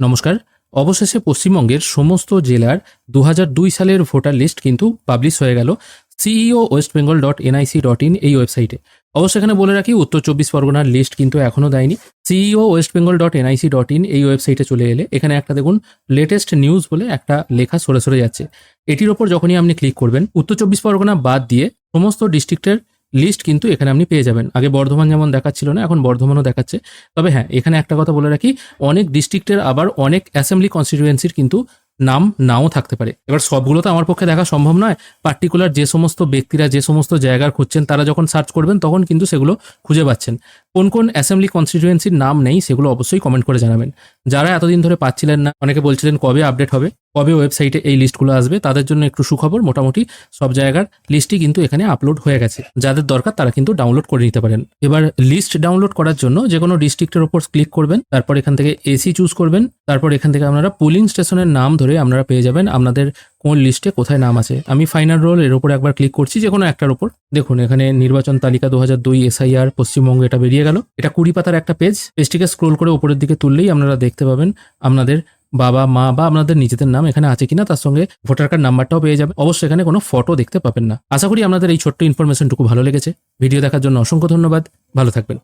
নমস্কার। অবশেষে পশ্চিমবঙ্গের সমস্ত জেলার দু হাজার দুই সালের ভোটার লিস্ট কিন্তু পাবলিশ হয়ে গেল। CEO West Bengal dot NIC dot in এই ওয়েবসাইটে। অবশ্য এখানে বলে রাখি, উত্তর চব্বিশ পরগনার লিস্ট কিন্তু এখনও দেয়নি। CEO West Bengal dot NIC dot in এই ওয়েবসাইটে চলে এলে, এখানে একটা দেখুন লেটেস্ট নিউজ বলে একটা লেখা সরে সরে যাচ্ছে। এটির ওপর যখনই আপনি ক্লিক করবেন, উত্তর চব্বিশ পরগনা বাদ দিয়ে সমস্ত ডিস্ট্রিক্টের লিস্ট কিন্তু এখানে আপনি পেয়ে যাবেন। আগে বর্ধমান যেমন দেখাচ্ছিল না, এখন বর্ধমানও দেখাচ্ছে। তবে হ্যাঁ এখানে একটা কথা বলে রাখি, অনেক ডিস্ট্রিক্টের আবার অনেক অ্যাসেম্বলি কনস্টিটিউয়েন্সির কিন্তু নাম নাও থাকতে পারে। এবার সবগুলো তো আমার পক্ষে দেখা সম্ভব নয়। পার্টিকুলার যে সমস্ত ব্যক্তিরা যে সমস্ত জায়গার খুঁজছেন, তারা যখন সার্চ করবেন, তখন কিন্তু সেগুলো খুঁজে পাচ্ছেন। কোন কোন অ্যাসেম্বলি কনস্টিটিউয়েন্সির নাম নেই সেগুলো অবশ্যই কমেন্ট করে জানাবেন। যারা এতদিন ধরে পাচ্ছিলেন না, অনেকে বলছিলেন কবে আপডেট হবে, কবে ওয়েবসাইটে এই লিস্টগুলো আসবে, তাদের জন্য একটু সুখবর, মোটামুটি সব জায়গার লিস্টই কিন্তু এখানে আপলোড হয়ে গেছে। যাদের দরকার তারা কিন্তু ডাউনলোড করে নিতে পারেন। এবার লিস্ট ডাউনলোড করার জন্য যে কোনো ডিস্ট্রিক্টের ওপর ক্লিক করবেন, তারপর এখান থেকে এসি চুজ করবেন, তারপর এখান থেকে আপনারা পুলিং স্টেশনের নাম ধরে আপনারা পেয়ে যাবেন। আপনাদের কোন লিস্টে কোথায় নাম আছে? আমি ফাইনাল রোল এর উপর একবার ক্লিক করছি যে কোনো একটার উপর। দেখুন, এখানে নির্বাচন তালিকা দু হাজার দুই এসআইআর পশ্চিমবঙ্গ এটা বেরিয়ে গেল। এটা কুড়ি পাতার একটা পেজ পেজটিকে স্ক্রোল করে উপরের দিকে তুললেই আপনারা দেখতে পাবেন আপনাদের বাবা, মা বা আপনাদের নিজেদের নাম এখানে আছে কিনা। তার সঙ্গে ভোটার কার্ড নাম্বারটাও পেয়ে যাবে অবশ্যই এখানে কোনো ফটো দেখতে পাবেন না। আশা করি আপনাদের এই ছোট্ট ইনফরমেশনটুকু ভালো লেগেছে। ভিডিও দেখার জন্য অসংখ্য ধন্যবাদ। ভালো থাকবেন।